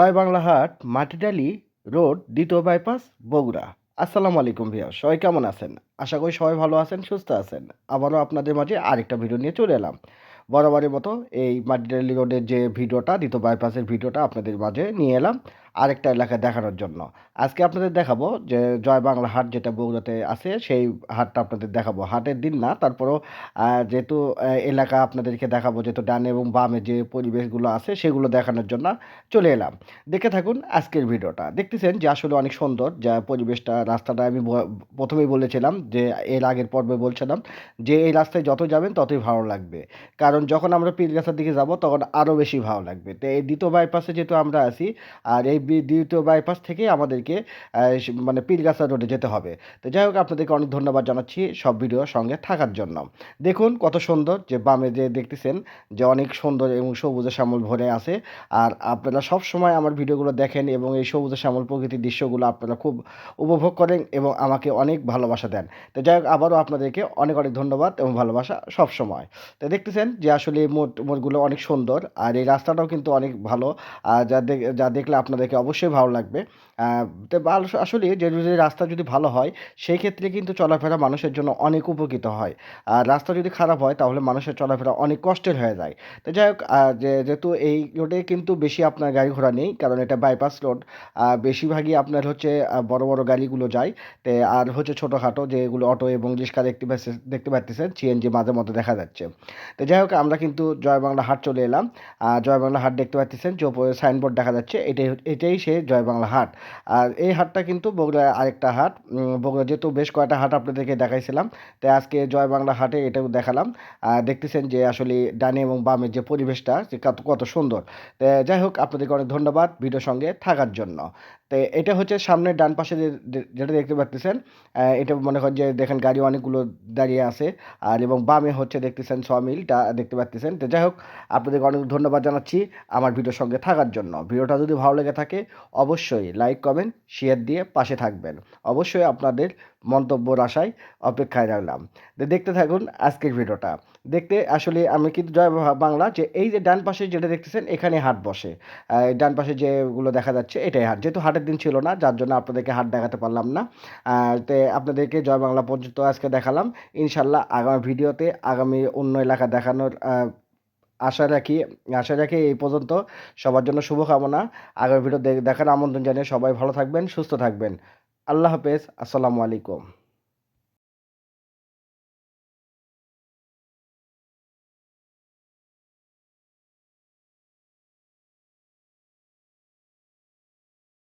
জয় বাংলা হাট, মাটিডালি রোড, দ্বিতীয় বাইপাস, বগুড়া। আসসালামু আলাইকুম ভিয়া সবাই কেমন আছেন? আশা করি সবাই ভালো আছেন, সুস্থ আছেন। আবারও আপনাদের মাঝে আরেকটা ভিডিও নিয়ে চলে এলাম। বরাবরের মতো এই মাটিডালি রোডের যে ভিডিওটা, দ্বিতীয় বাইপাসের ভিডিওটা আপনাদের মাঝে নিয়ে এলাম। আরেকটা এলাকা দেখানোর জন্য। আজকে আপনাদের দেখাবো যে জয় বাংলা হাট যেটা বগুড়াতে আছে, সেই হাটটা আপনাদের দেখাবো। হাটের দিন না, তারপরও যেহেতু এলাকা আপনাদেরকে দেখাবো, যেহেতু ডানে এবং বামে যে পরিবেশগুলো আছে, সেগুলো দেখানোর জন্য চলে এলাম। দেখে থাকুন আজকের ভিডিওটা। দেখতেছেন যে আসলে অনেক সুন্দর যা পরিবেশটা, রাস্তাটা আমি প্রথমেই বলেছিলাম যে এর আগের পর্বে বলছিলাম যে এই রাস্তায় যত যাবেন, ততই ভালো লাগবে। কারণ যখন আমরা পীরগাছার দিকে যাব, তখন আরও বেশি ভালো লাগবে। তো এই দ্বিতীয় বাইপাসে যেহেতু আমরা আছি, আর এই দ্বিতীয় বাইপাস থেকে আমাদেরকে মানে পীরগাছা রোডে যেতে হবে। তো যাই হোক, আপনাদেরকে অনেক ধন্যবাদ জানাচ্ছি সব ভিডিওর সঙ্গে থাকার জন্য। দেখুন কত সুন্দর যে বামে যে দেখতেছেন, যে অনেক সুন্দর এবং সবুজে শ্যামল ভরে আছে। আর আপনারা সব সময় আমার ভিডিওগুলো দেখেন এবং এই সবুজে শ্যামল প্রকৃতির দৃশ্যগুলো আপনারা খুব উপভোগ করেন এবং আমাকে অনেক ভালোবাসা দেন। তো যাই হোক, আবারও আপনাদেরকে অনেক অনেক ধন্যবাদ এবং ভালোবাসা সব সময়। তো দেখতেছেন যে আসলে এই মোট, মোটগুলো অনেক সুন্দর। আর এই রাস্তাটাও কিন্তু অনেক ভালো। আর যা দেখ, যা দেখলে আপনাদেরকে অবশ্যই ভালো লাগবে। তো আসলে যে রাস্তা যদি ভালো হয়, সেই ক্ষেত্রে কিন্তু চলাফেরা মানুষের জন্য অনেক উপকৃত হয়। আর রাস্তা যদি খারাপ হয়, তাহলে মানুষের চলাফেরা অনেক কষ্টের হয়ে যায়। তো যাই হোক যেহেতু এই রোডে কিন্তু বেশি আপনার গাড়ি ঘোড়া নেই, কারণ এটা বাইপাস রোড বেশিরভাগই আপনার হচ্ছে বড় বড় গাড়িগুলো যায়। তে, আর হচ্ছে ছোটোখাটো যেগুলো অটো এবং রিক্সা দেখতে পাচ্ছে, দেখতে পাচ্ছেন সিএনজি মাঝে মধ্যে দেখা যাচ্ছে। তো যাই হোক, আমরা কিন্তু জয় বাংলা হাট চলে এলাম। জয় বাংলা হাট দেখতে পাচ্ছেন যে সাইনবোর্ড দেখা যাচ্ছে এটাই এটাই সে জয় বাংলা হাট। আর এই হাটটা কিন্তু বগুড়ার আরেকটা হাট। বগুড়া যেহেতু বেশ কয়েকটা হাট আপনাদেরকে দেখাইছিলাম, তাই আজকে জয় বাংলা হাটে এটাও দেখালাম। আর দেখতেছেন যে আসলে ডানে এবং বামের যে পরিবেশটা কত সুন্দর। যাই হোক, আপনাদেরকে অনেক ধন্যবাদ ভিডিওর সঙ্গে থাকার জন্য। তো এটা হচ্ছে সামনের ডান পাশে যেটা দেখতে পাচ্ছেন এটা মনে করেন যে দেখেন গাড়ি অনেকগুলো দাঁড়িয়ে আছে। আর এবং বামে হচ্ছে দেখতেছেন সমিলটা দেখতে পাচ্ছেন তো যাই হোক, আপনাদেরকে অনেক ধন্যবাদ জানাচ্ছি আমার ভিডিওর সঙ্গে থাকার জন্য। ভিডিওটা যদি ভালো লেগে থাকে অবশ্যই লাইক কমেন্ট শেয়ার দিয়ে পাশে থাকবেন। অবশ্যই আপনাদের মন্তব্যর আশায় অপেক্ষায় রাখলাম দেখতে থাকুন আজকের ভিডিওটা। দেখতে আসলে আমি কিন্তু জয় বাংলা যে এই যে ডান পাশে যেটা দেখতেছেন, এখানে হাট বসে। ডান পাশে যেগুলো দেখা যাচ্ছে এটাই হাট। যেহেতু হাটের দিন ছিল না, যার জন্য আপনাদেরকে হাট দেখাতে পারলাম না। তো আপনাদেরকে জয় বাংলা পর্যন্ত আজকে দেখালাম। ইনশাল্লাহ আগামী ভিডিওতে আগামী অন্য এলাকা দেখানোর আশা রাখি আশা রাখি এই পর্যন্ত। সবার জন্য শুভকামনা। আগামী ভিডিও দেখার আমন্ত্রণ জানিয়ে সবাই ভালো থাকবেন, সুস্থ থাকবেন। আল্লাহ হাফেজ, আসসালামু আলাইকুম।